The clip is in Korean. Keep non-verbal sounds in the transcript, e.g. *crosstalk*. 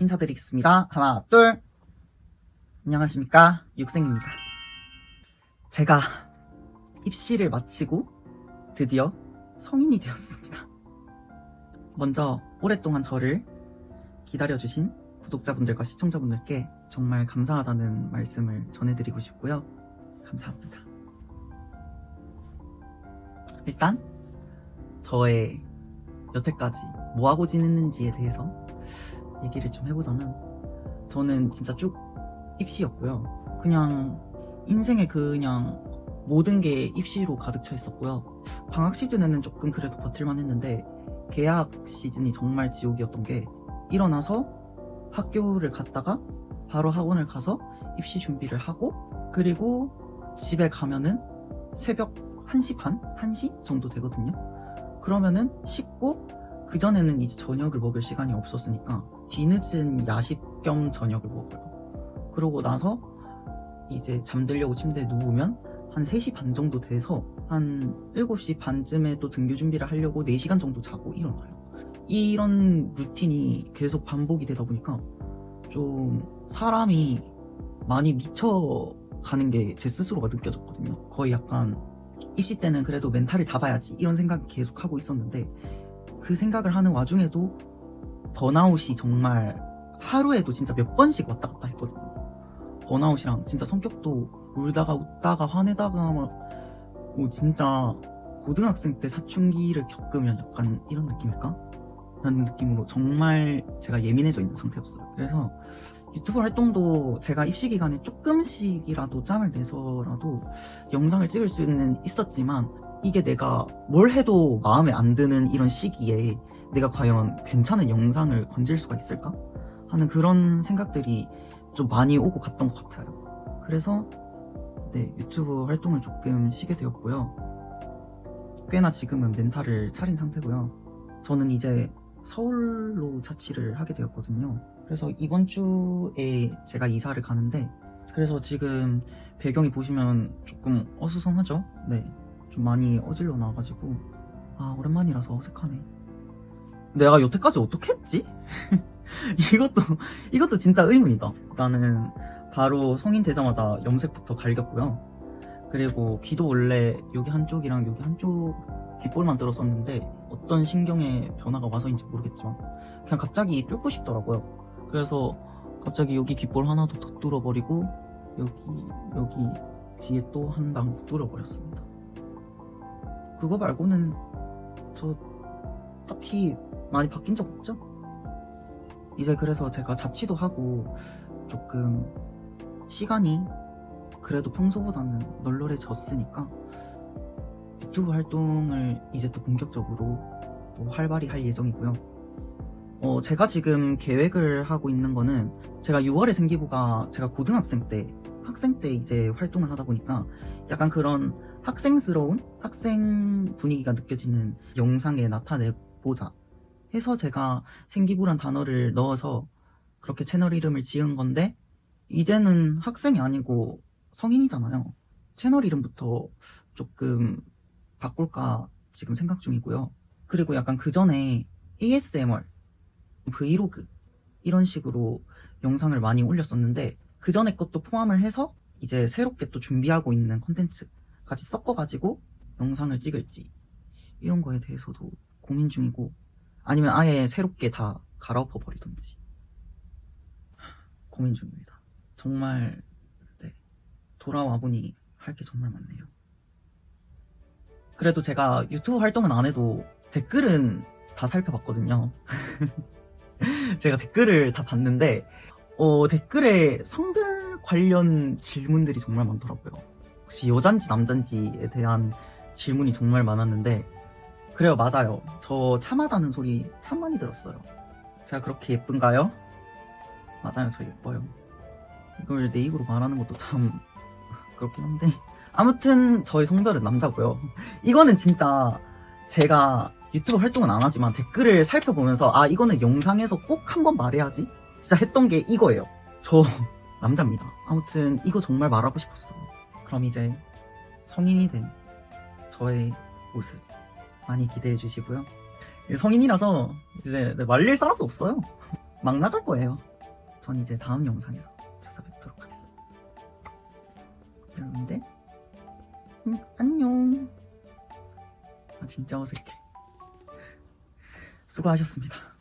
인사드리겠습니다. 하나, 둘. 안녕하십니까. 육생입니다. 제가 입시를 마치고 드디어 성인이 되었습니다. 먼저 오랫동안 저를 기다려주신 구독자분들과 시청자분들께 정말 감사하다는 말씀을 전해드리고 싶고요. 감사합니다. 일단 저의 여태까지 뭐하고 지냈는지에 대해서 얘기를 좀 해보자면 저는 진짜 쭉 입시였고요. 그냥 인생에 그냥 모든 게 입시로 가득 차 있었고요. 방학 시즌에는 조금 그래도 버틸만 했는데 개학 시즌이 정말 지옥이었던 게 일어나서 학교를 갔다가 바로 학원을 가서 입시 준비를 하고 그리고 집에 가면은 새벽 1시 반? 1시 정도 되거든요. 그러면은 씻고 그전에는 이제 저녁을 먹을 시간이 없었으니까 뒤늦은 야식 겸 저녁을 먹어요. 그러고 나서 이제 잠들려고 침대에 누우면 한 3시 반 정도 돼서 한 7시 반쯤에 또 등교 준비를 하려고 4시간 정도 자고 일어나요. 이런 루틴이 계속 반복이 되다 보니까 좀 사람이 많이 미쳐가는 게 제 스스로가 느껴졌거든요. 거의 약간 입시 때는 그래도 멘탈을 잡아야지 이런 생각을 계속 하고 있었는데 그 생각을 하는 와중에도 번아웃이 정말 하루에도 진짜 몇 번씩 왔다 갔다 했거든요. 번아웃이랑 진짜 성격도 울다가 웃다가 화내다가 막뭐 진짜 고등학생 때 사춘기를 겪으면 약간 이런 느낌일까? 라는 느낌으로 정말 제가 예민해져 있는 상태였어요. 그래서 유튜브 활동도 제가 입시 기간에 조금씩이라도 짬을 내서라도 영상을 찍을 수는 있었지만 이게 내가 뭘 해도 마음에 안 드는 이런 시기에 내가 과연 괜찮은 영상을 건질 수가 있을까? 하는 그런 생각들이 좀 많이 오고 갔던 것 같아요. 그래서 네, 유튜브 활동을 조금 쉬게 되었고요. 꽤나 지금은 멘탈을 차린 상태고요. 저는 이제 서울로 자취를 하게 되었거든요. 그래서 이번 주에 제가 이사를 가는데 그래서 지금 배경이 보시면 조금 어수선하죠? 네. 좀 많이 어질러 나와가지고 아 오랜만이라서 어색하네. 내가 여태까지 어떻게 했지? *laughs* 이것도 이것도 진짜 의문이다. 나는 바로 성인 되자마자 염색부터 갈겼고요. 그리고 귀도 원래 여기 한쪽이랑 여기 한쪽 귓볼만 들었었는데 어떤 신경의 변화가 와서인지 모르겠지만 그냥 갑자기 뚫고 싶더라고요. 그래서 갑자기 여기 귓볼 하나도 더 뚫어버리고 여기 여기 귀에 또 한 방 뚫어버렸습니다. 그거 말고는 저 딱히 많이 바뀐 적 없죠? 이제 그래서 제가 자취도 하고 조금 시간이 그래도 평소보다는 널널해졌으니까 유튜브 활동을 이제 또 본격적으로 또 활발히 할 예정이고요. 어, 제가 지금 계획을 하고 있는 거는 제가 6월에 생기부가 제가 고등학생 때 학생 때 이제 활동을 하다 보니까 약간 그런 학생스러운 학생 분위기가 느껴지는 영상에 나타내보자 해서 제가 생기부란 단어를 넣어서 그렇게 채널 이름을 지은 건데 이제는 학생이 아니고 성인이잖아요. 채널 이름부터 조금 바꿀까 지금 생각 중이고요. 그리고 약간 그 전에 ASMR, 브이로그 이런 식으로 영상을 많이 올렸었는데 그 전에 것도 포함을 해서 이제 새롭게 또 준비하고 있는 콘텐츠 같이 섞어가지고 영상을 찍을지 이런 거에 대해서도 고민 중이고 아니면 아예 새롭게 다 갈아엎어 버리던지 고민 중입니다. 정말 네, 돌아와 보니 할 게 정말 많네요. 그래도 제가 유튜브 활동은 안 해도 댓글은 다 살펴봤거든요. *laughs* 제가 댓글을 다 봤는데 어, 댓글에 성별 관련 질문들이 정말 많더라고요. 혹시 여잔지 남잔지에 대한 질문이 정말 많았는데 그래요 맞아요. 저 참하다는 소리 참 많이 들었어요. 제가 그렇게 예쁜가요? 맞아요 저 예뻐요. 이걸 내 입으로 말하는 것도 참 *laughs* 그렇긴 한데 아무튼 저의 성별은 남자고요. 이거는 진짜 제가 유튜브 활동은 안 하지만 댓글을 살펴보면서 아 이거는 영상에서 꼭 한번 말해야지 진짜 했던 게 이거예요. 저 *laughs* 남자입니다. 아무튼 이거 정말 말하고 싶었어요. 그럼 이제 성인이 된 저의 모습 많이 기대해 주시고요. 성인이라서 이제 말릴 사람도 없어요. *laughs* 막 나갈 거예요. 전 이제 다음 영상에서 찾아뵙도록 하겠습니다. 여러분들, 음, 안녕. 아, 진짜 어색해. 수고하셨습니다.